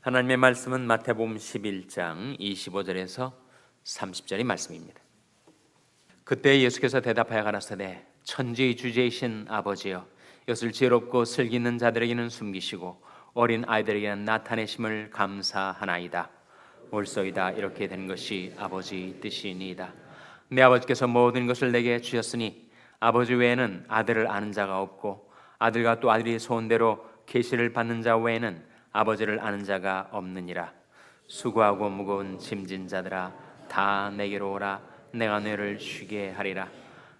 하나님의 말씀은 마태복음 11장 25절에서 30절의 말씀입니다. 그때 예수께서 대답하여 가라사대 천지의 주제이신 아버지여 이것을 지혜롭고 슬기 있는 자들에게는 숨기시고 어린 아이들에게는 나타내심을 감사하나이다. 옳소이다 이렇게 된 것이 아버지 뜻이니이다. 내 아버지께서 모든 것을 내게 주셨으니 아버지 외에는 아들을 아는 자가 없고 아들과 또 아들이 소원대로 계시를 받는 자 외에는 아버지를 아는 자가 없느니라. 수고하고 무거운 짐진 자들아 다 내게로 오라 내가 너를 쉬게 하리라.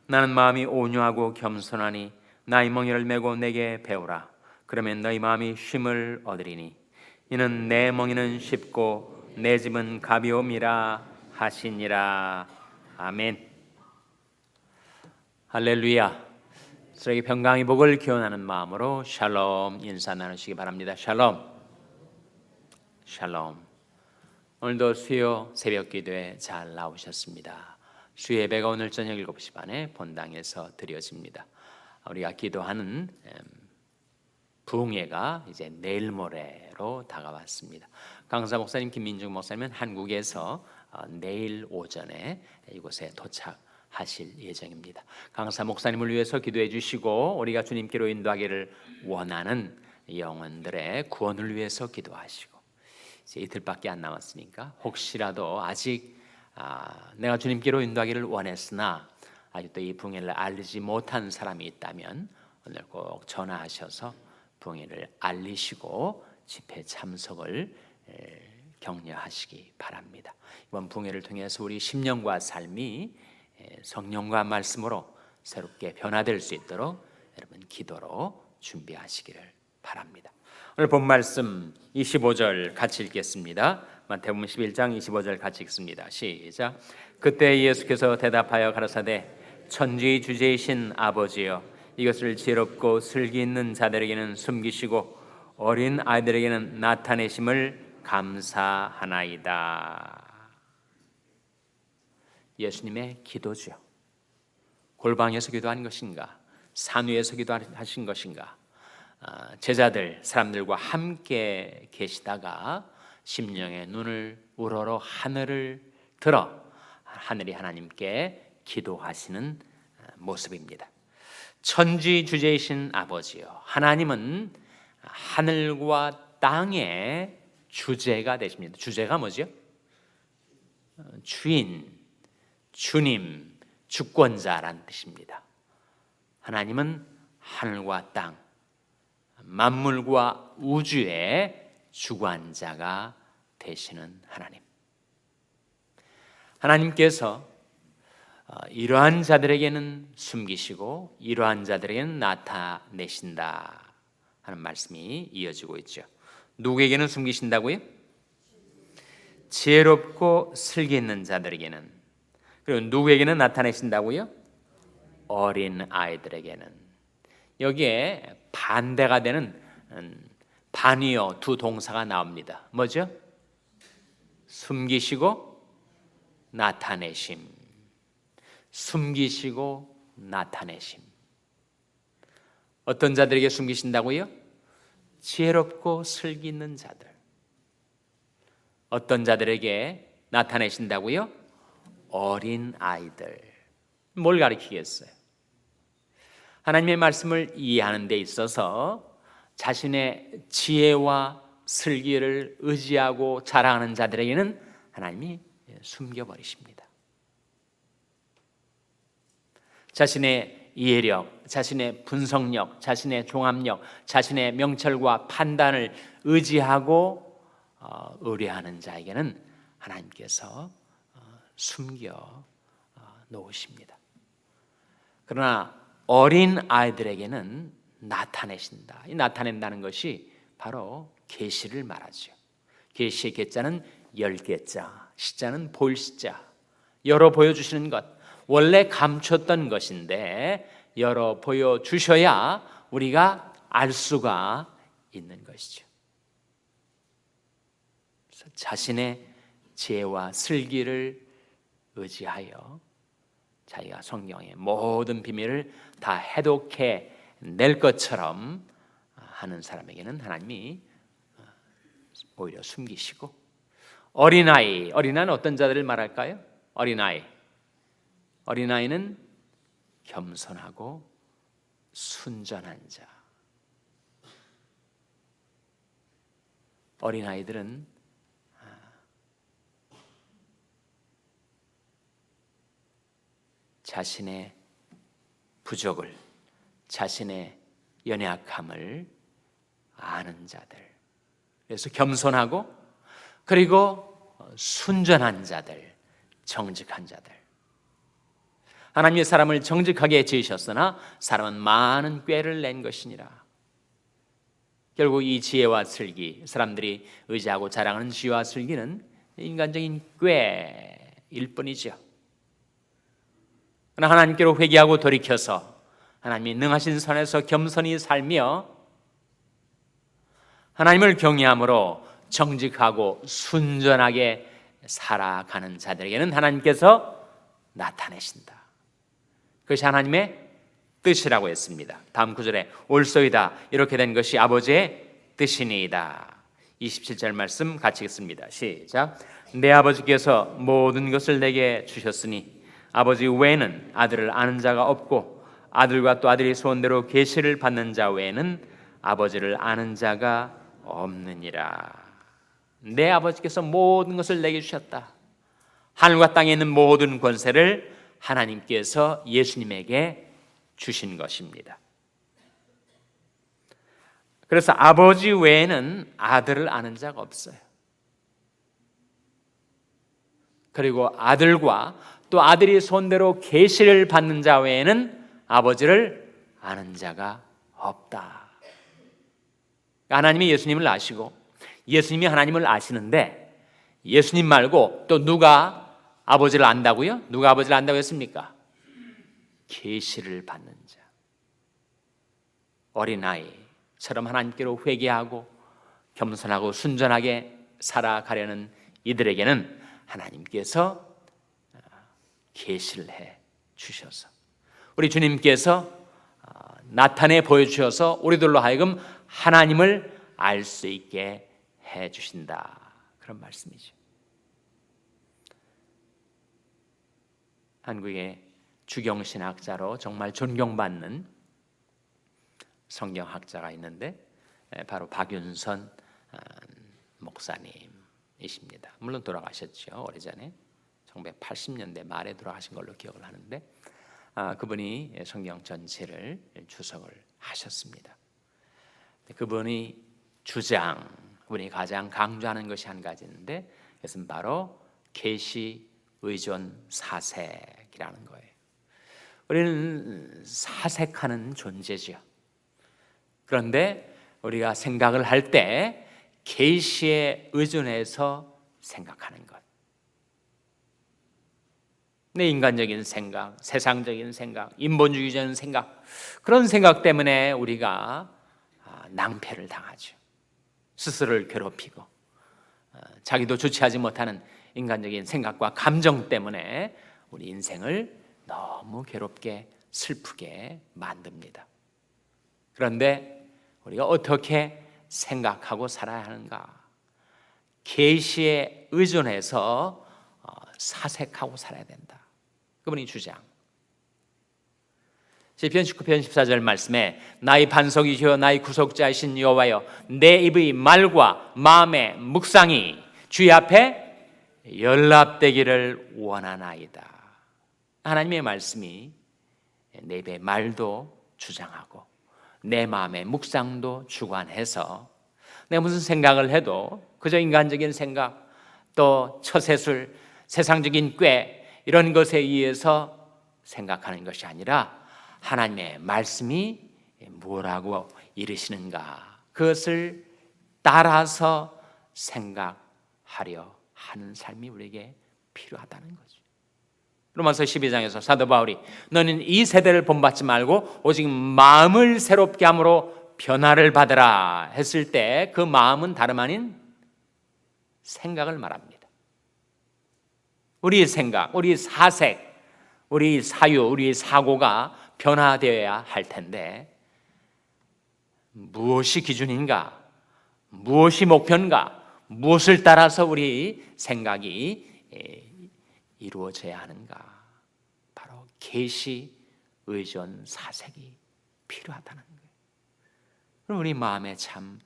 나는 마음이 온유하고 겸손하니 나의 멍에를 메고 내게 배우라. 그러면 너희 마음이 쉼을 얻으리니 이는 내 멍에는 쉽고 내 짐은 가벼움이라 하시니라. 아멘. 할렐루야. 저에게 평강의 복을 기원하는 마음으로 샬롬 인사 나누시기 바랍니다. 샬롬. 샬롬. 오늘도 수요 새벽 기도에 잘 나오셨습니다. 수요 예배가 오늘 저녁 7시 반에 본당에서 드려집니다. 우리가 기도하는 부흥회가 이제 내일 모레로 다가왔습니다. 강사 목사님, 김민중 목사님은 한국에서 어, 내일 오전에 이곳에 도착 하실 예정입니다. 강사 목사님을 위해서 기도해 주시고 우리가 주님께로 인도하기를 원하는 영혼들의 구원을 위해서 기도하시고 이제 이틀밖에 안 남았으니까 혹시라도 아직 아, 내가 주님께로 인도하기를 원했으나 아직도 이 붕해를 알리지 못한 사람이 있다면 오늘 꼭 전화하셔서 붕해를 알리시고 집회 참석을 에, 격려하시기 바랍니다. 이번 붕해를 통해서 우리 심령과 삶이 에, 성령과 말씀으로 새롭게 변화될 수 있도록 여러분 기도로 준비하시기를 바랍니다. 오늘 본 말씀 25절 같이 읽겠습니다. 마태복음 11장 25절 같이 읽습니다. 시작. 그때 예수께서 대답하여 가라사대 천지의 주제이신 아버지여 이것을 지혜롭고 슬기 있는 자들에게는 숨기시고 어린 아이들에게는 나타내심을 감사하나이다. 예수님의 기도죠. 골방에서 기도한 것인가? 산 위에서 기도하신 것인가? 아, 제자들 사람들과 함께 계시다가 심령의 눈을 우러러 하늘을 들어 하늘이 하나님께 기도하시는 모습입니다. 천지 주제이신 아버지요 하나님은 하늘과 땅의 주제가 되십니다. 주제가 뭐죠? 주인, 주님, 주권자란 뜻입니다. 하나님은 하늘과 땅, 만물과 우주의 주관자가 되시는 하나님. 하나님께서 어, 이러한 자들에게는 숨기시고 이러한 자들에게는 나타내신다 하는 말씀이 이어지고 있죠. 누구에게는 숨기신다고요? 지혜롭고 슬기 있는 자들에게는 그리고 누구에게는 나타내신다고요? 어린 아이들에게는 여기에 반대가 되는 음, 반이요 두 동사가 나옵니다. 뭐죠? 숨기시고 나타내심. 숨기시고 나타내심. 어떤 자들에게 숨기신다고요? 지혜롭고 슬기 있는 자들. 어떤 자들에게 나타내신다고요? 어린 아이들. 뭘 가리키겠어요? 하나님의 말씀을 이해하는 데 있어서 자신의 지혜와 슬기를 의지하고 자랑하는 자들에게는 하나님이 숨겨버리십니다. 자신의 이해력, 자신의 분석력, 자신의 종합력, 자신의 명철과 판단을 의지하고 어, 의뢰하는 자에게는 하나님께서 어, 숨겨 어, 놓으십니다. 그러나 어린 아이들에게는 나타내신다. 이 나타낸다는 것이 바로 계시를 말하죠. 계시의 계자는 열 개자, 시자는 보일 시자. 열어 보여 주시는 것. 원래 감췄던 것인데 열어 보여 주셔야 우리가 알 수가 있는 것이죠. 자신의 지혜와 슬기를 의지하여 자기가 성경의 모든 비밀을 다 해독해 낼 것처럼 하는 사람에게는 하나님이 오히려 숨기시고 어린아이, 어린아이는 어떤 자들을 말할까요? 어린아이. 어린아이는 겸손하고 순전한 자. 어린아이들은 자신의 부족을, 자신의 연약함을 아는 자들. 그래서 겸손하고 그리고 순전한 자들, 정직한 자들. 하나님의 사람을 정직하게 지으셨으나 사람은 많은 꾀를 낸 것이니라. 결국 이 지혜와 슬기, 사람들이 의지하고 자랑하는 지혜와 슬기는 인간적인 꾀일 뿐이죠. 그러나 하나님께로 회개하고 돌이켜서 하나님이 능하신 선에서 겸손히 살며 하나님을 경외함으로 정직하고 순전하게 살아가는 자들에게는 하나님께서 나타내신다. 그것이 하나님의 뜻이라고 했습니다. 다음 구절에 올소이다 이렇게 된 것이 아버지의 뜻이니이다. 27절 말씀 같이 읽습니다. 시작. 내 아버지께서 모든 것을 내게 주셨으니 아버지 외에는 아들을 아는 자가 없고 아들과 또 아들이 소원대로 계시를 받는 자 외에는 아버지를 아는 자가 없느니라. 내 아버지께서 모든 것을 내게 주셨다. 하늘과 땅에 있는 모든 권세를 하나님께서 예수님에게 주신 것입니다. 그래서 아버지 외에는 아들을 아는 자가 없어요. 그리고 아들과 또 아들이 손대로 계시를 받는 자 외에는 아버지를 아는 자가 없다. 하나님이 예수님을 아시고 예수님이 하나님을 아시는데 예수님 말고 또 누가 아버지를 안다고요? 누가 아버지를 안다고 했습니까? 계시를 받는 자. 어린아이처럼 하나님께로 회개하고 겸손하고 순전하게 살아가려는 이들에게는 하나님께서 계시를 해 주셔서 우리 주님께서 나타내 보여 주셔서 우리들로 하여금 하나님을 알 수 있게 해 주신다. 그런 말씀이죠. 한국의 주경신학자로 정말 존경받는 성경학자가 있는데 바로 박윤선 목사님이십니다. 물론 돌아가셨죠 오래전에 1980년대 말에 돌아가신 걸로 기억을 하는데 아, 그분이 성경 전체를 주석을 하셨습니다. 그분이 주장, 그분이 가장 강조하는 것이 한 가지 있는데 그것은 바로 계시 의존 사색이라는 거예요. 우리는 사색하는 존재죠. 그런데 우리가 생각을 할 때 계시에 의존해서 생각하는 것. 내 인간적인 생각, 세상적인 생각, 인본주의적인 생각 그런 생각 때문에 우리가 아, 낭패를 당하죠. 스스로를 괴롭히고 아, 자기도 주체하지 못하는 인간적인 생각과 감정 때문에 우리 인생을 너무 괴롭게 슬프게 만듭니다. 그런데 우리가 어떻게 생각하고 살아야 하는가? 계시에 의존해서 어, 사색하고 살아야 된다. 그분이 주장. 시편 19편 14절 말씀에 나의 반석이시여 나의 구속자이신 여호와여 내 입의 말과 마음의 묵상이 주의 앞에 연락되기를 원하나이다. 하나님의 말씀이 내 입의 말도 주장하고 내 마음의 묵상도 주관해서 내가 무슨 생각을 해도 그저 인간적인 생각 또 처세술 세상적인 꾀 이런 것에 의해서 생각하는 것이 아니라 하나님의 말씀이 뭐라고 이르시는가 그것을 따라서 생각하려 하는 삶이 우리에게 필요하다는 거죠. 로마서 12장에서 사도 바울이 너는 이 세대를 본받지 말고 오직 마음을 새롭게 함으로 변화를 받으라 했을 때 그 마음은 다름 아닌 생각을 말합니다. 우리의 생각, 우리 사색, 우리 사유, 우리 사고가 변화되어야 할 텐데 무엇이 기준인가? 무엇이 목표인가? 무엇을 따라서 우리 생각이 에, 이루어져야 하는가? 바로 계시 의존 사색이 필요하다는 거예요. 우리 마음에 참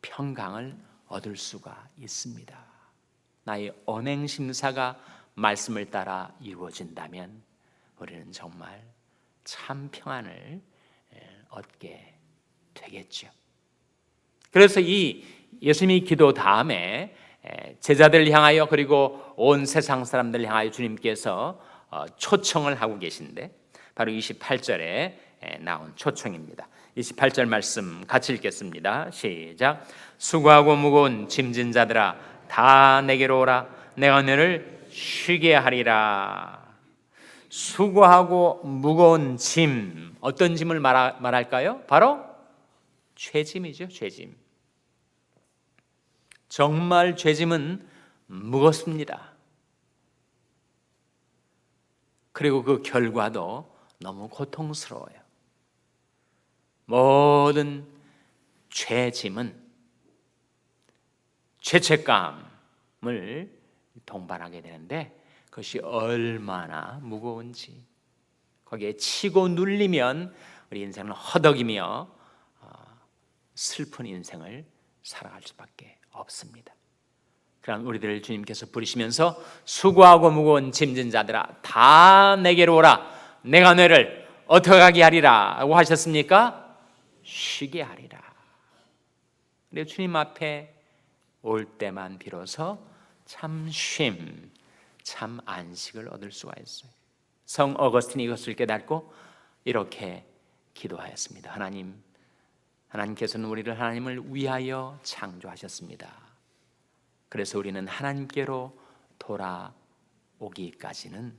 평강을 얻을 수가 있습니다. 나의 언행 심사가 말씀을 따라 이루어진다면 우리는 정말 참 평안을 얻게 되겠죠. 그래서 이 예수님이 기도 다음에 제자들 향하여 그리고 온 세상 사람들 향하여 주님께서 어, 초청을 하고 계신데 바로 28절에 나온 초청입니다. 28절 말씀 같이 읽겠습니다. 시작. 수고하고 무거운 짐진 자들아 다 내게로 오라 내가 너를 쉬게 하리라. 수고하고 무거운 짐 어떤 짐을 말하, 말할까요? 바로 죄짐이죠, 죄짐. 정말 죄짐은 무겁습니다. 그리고 그 결과도 너무 고통스러워요. 모든 죄짐은 죄책감을 동반하게 되는데 그것이 얼마나 무거운지 거기에 치고 눌리면 우리 인생은 허덕이며 어, 슬픈 인생을 살아갈 수밖에 없습니다. 그런 우리들을 주님께서 부르시면서 수고하고 무거운 짐진 자들아 다 내게로 오라 내가 너를 어떻게 하게 하리라고 하셨습니까? 쉬게 하리라. 내 주님 앞에 올 때만 비로소 참 쉼, 참 안식을 얻을 수가 있어요. 성 어거스틴이 이것을 깨닫고 이렇게 기도하였습니다. 하나님, 하나님께서는 우리를 하나님을 위하여 창조하셨습니다. 그래서 우리는 하나님께로 돌아오기까지는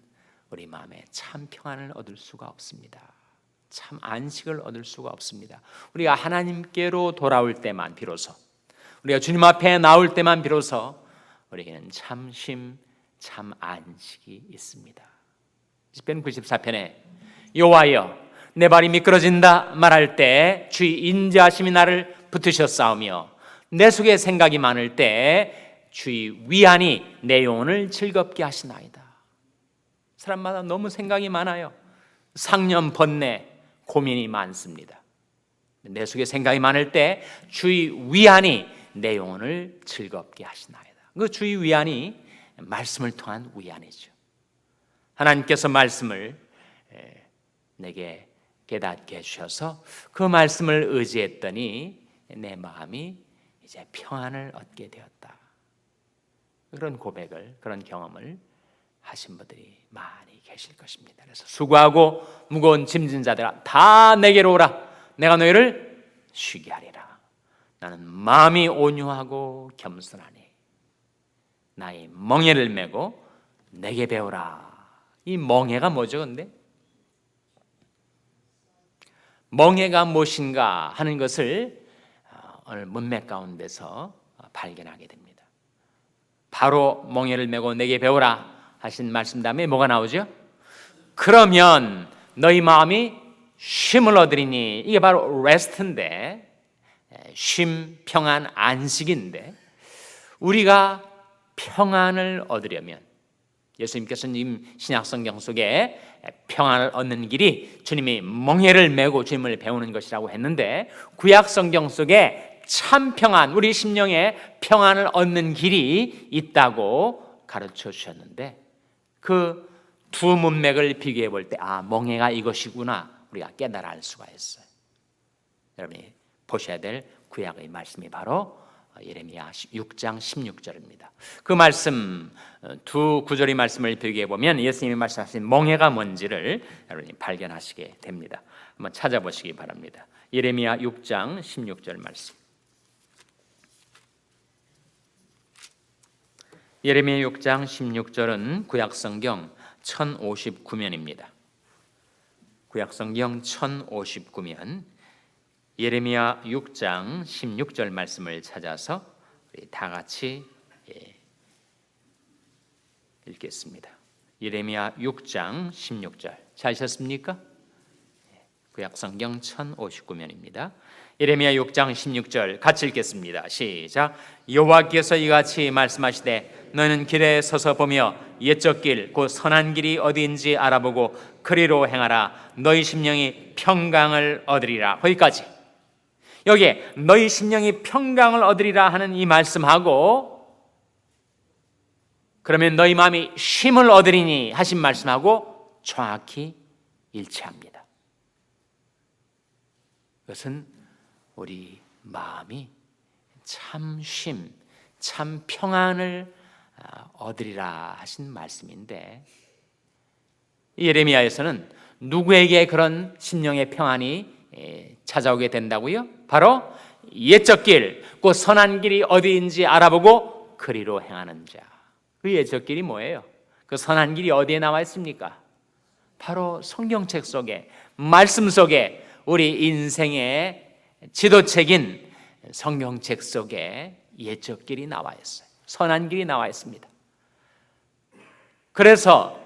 우리 마음에 참 평안을 얻을 수가 없습니다. 참 안식을 얻을 수가 없습니다. 우리가 하나님께로 돌아올 때만 비로소 우리가 주님 앞에 나올 때만 비로소 우리에게는 참심 참 안식이 있습니다. 시편 94편에 여호와여 내 발이 미끄러진다 말할 때 주의 인자하심이 나를 붙으셨사오며 내 속에 생각이 많을 때 주의 위안이 내 영혼을 즐겁게 하시나이다. 사람마다 너무 생각이 많아요. 상념 번뇌 고민이 많습니다. 내 속에 생각이 많을 때 주의 위안이 내 영혼을 즐겁게 하시나이다. 그 주의 위안이 말씀을 통한 위안이죠. 하나님께서 말씀을 내게 깨닫게 해주셔서 그 말씀을 의지했더니 내 마음이 이제 평안을 얻게 되었다. 그런 고백을, 그런 경험을 하신 분들이 많이 계실 것입니다. 그래서 수고하고 무거운 짐진 자들아 다 내게로 오라. 내가 너희를 쉬게 하리라. 나는 마음이 온유하고 겸손하니 나의 멍에를 메고 내게 배우라. 이 멍에가 뭐죠, 근데? 멍에가 무엇인가 하는 것을 어, 오늘 문맥 가운데서 발견하게 됩니다. 바로 멍에를 메고 내게 배우라 하신 말씀 다음에 뭐가 나오죠? 그러면 너희 마음이 쉼을 얻으리니 이게 바로 레스트인데 쉼, 평안, 안식인데 우리가 평안을 얻으려면 예수님께서는 신약성경 속에 평안을 얻는 길이 주님이 멍해를 메고 주님을 배우는 것이라고 했는데 구약성경 속에 참 평안, 우리 심령에 평안을 얻는 길이 있다고 가르쳐 주셨는데 그 두 문맥을 비교해 볼 때 아, 멍해가 이것이구나 우리가 깨달아 알 수가 있어요. 여러분이 보셔야 될 구약의 말씀이 바로 예레미야 6장 16절입니다. 그 말씀 두 구절의 말씀을 비교해 보면 예수님이 말씀하신 멍해가 뭔지를 여러분이 발견하시게 됩니다. 한번 찾아보시기 바랍니다. 예레미야 6장 16절 말씀. 예레미야 6장 16절은 구약 성경 1059면입니다. 구약 성경 1059면 예레미야 6장 16절 말씀을 찾아서 우리 다 같이 예, 읽겠습니다. 예레미야 6장 16절 찾으셨습니까? 예, 구약 성경 1059면입니다. 예레미야 6장 16절 같이 읽겠습니다. 시작. 여호와께서 이같이 말씀하시되 너는 길에 서서 보며 옛적 길 곧 선한 길이 어디인지 알아보고 그리로 행하라 너희 심령이 평강을 얻으리라. 거기까지. 여기에 너희 심령이 평강을 얻으리라 하는 이 말씀하고 그러면 너희 마음이 쉼을 얻으리니 하신 말씀하고 정확히 일치합니다. 그것은 우리 마음이 참 쉼, 참 평안을 아, 얻으리라 하신 말씀인데 예레미야에서는 누구에게 그런 심령의 평안이 에, 찾아오게 된다고요? 바로 옛적 길, 그 선한 길이 어디인지 알아보고 그리로 행하는 자. 그 옛적 길이 뭐예요? 그 선한 길이 어디에 나와 있습니까? 바로 성경책 속에 말씀 속에 우리 인생의 지도책인 성경책 속에 옛적 길이 나와 있어요. 선한 길이 나와 있습니다. 그래서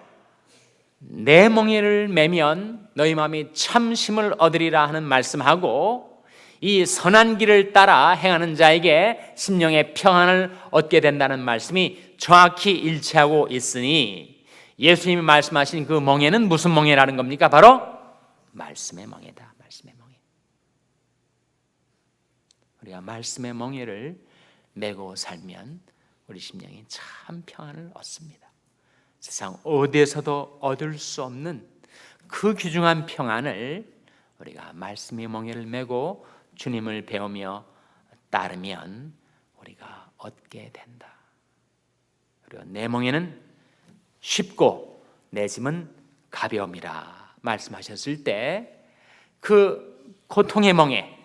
내 멍에를 매면 너희 마음이 참심을 얻으리라 하는 말씀하고 이 선한 길을 따라 행하는 자에게 심령의 평안을 얻게 된다는 말씀이 정확히 일치하고 있으니 예수님이 말씀하신 그 멍에는 무슨 멍에라는 겁니까? 바로 말씀의 멍에다. 말씀의 멍에. 우리가 말씀의 멍에를 메고 살면 우리 심령이 참 평안을 얻습니다. 세상 어디에서도 얻을 수 없는 그 귀중한 평안을 우리가 말씀의 멍에를 메고 주님을 배우며 따르면 우리가 얻게 된다. 그리고 내 멍에는 쉽고 내 짐은 가벼움이라 말씀하셨을 때 그 고통의 멍에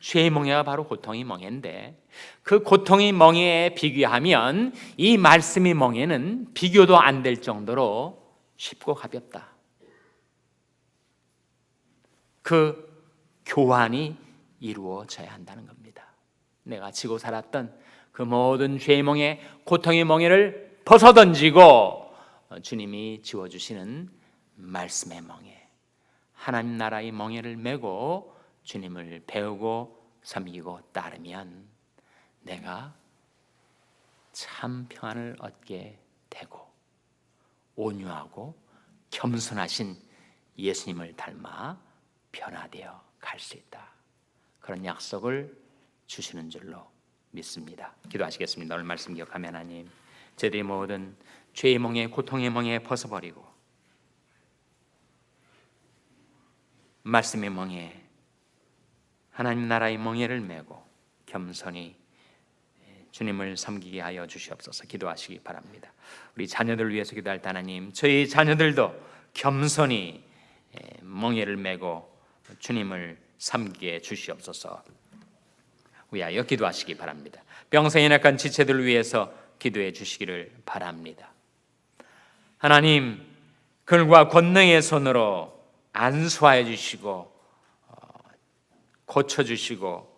죄의 멍에가 바로 고통의 멍에인데 그 고통의 멍에에 비교하면 이 말씀의 멍에는 비교도 안 될 정도로 쉽고 가볍다. 그 교환이 이루어져야 한다는 겁니다. 내가 지고 살았던 그 모든 죄의 멍에 고통의 멍에를 벗어던지고 주님이 지워주시는 말씀의 멍에 하나님 나라의 멍에를 메고 주님을 배우고 섬기고 따르면 내가 참 평안을 얻게 되고 온유하고 겸손하신 예수님을 닮아 변화되어 갈 수 있다. 그런 약속을 주시는 줄로 믿습니다. 기도하시겠습니다. 오늘 말씀 기억하며 하나님, 저희들이 모든 죄의 멍에 고통의 멍에 벗어버리고 말씀의 멍에 하나님 나라의 멍에를 메고 겸손히 주님을 섬기게 하여 주시옵소서 기도하시기 바랍니다. 우리 자녀들 위해서 기도할 때 하나님, 저희 자녀들도 겸손히 멍에를 메고 주님을 섬기게 주시옵소서. 위하여 기도하시기 바랍니다. 병상에 약한 지체들 위해서 기도해 주시기를 바랍니다. 하나님, 글과 권능의 손으로 안수하여 주시고 어, 고쳐 주시고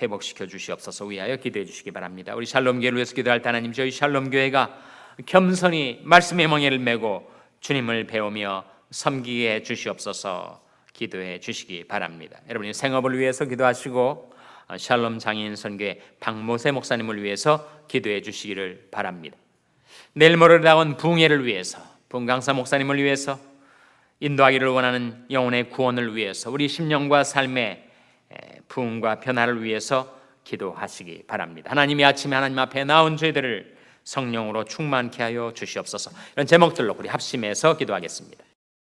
회복시켜 주시옵소서 위하여 기도해 주시기 바랍니다. 우리 샬롬 교회를 위해서 기도할 때 하나님 저희 샬롬 교회가 겸손히 말씀의 멍에를 메고 주님을 배우며 섬기게 주시옵소서 기도해 주시기 바랍니다. 여러분이 생업을 위해서 기도하시고 어, 샬롬 장인 선교회 박모세 목사님을 위해서 기도해 주시기를 바랍니다. 내일 모레 나온 붕예를 위해서 분강사 목사님을 위해서 인도하기를 원하는 영혼의 구원을 위해서 우리 심령과 삶의 부흥과 변화를 위해서 기도하시기 바랍니다. 하나님이 아침에 하나님 앞에 나온 저희들을 성령으로 충만케 하여 주시옵소서. 이런 제목들로 우리 합심해서 기도하겠습니다.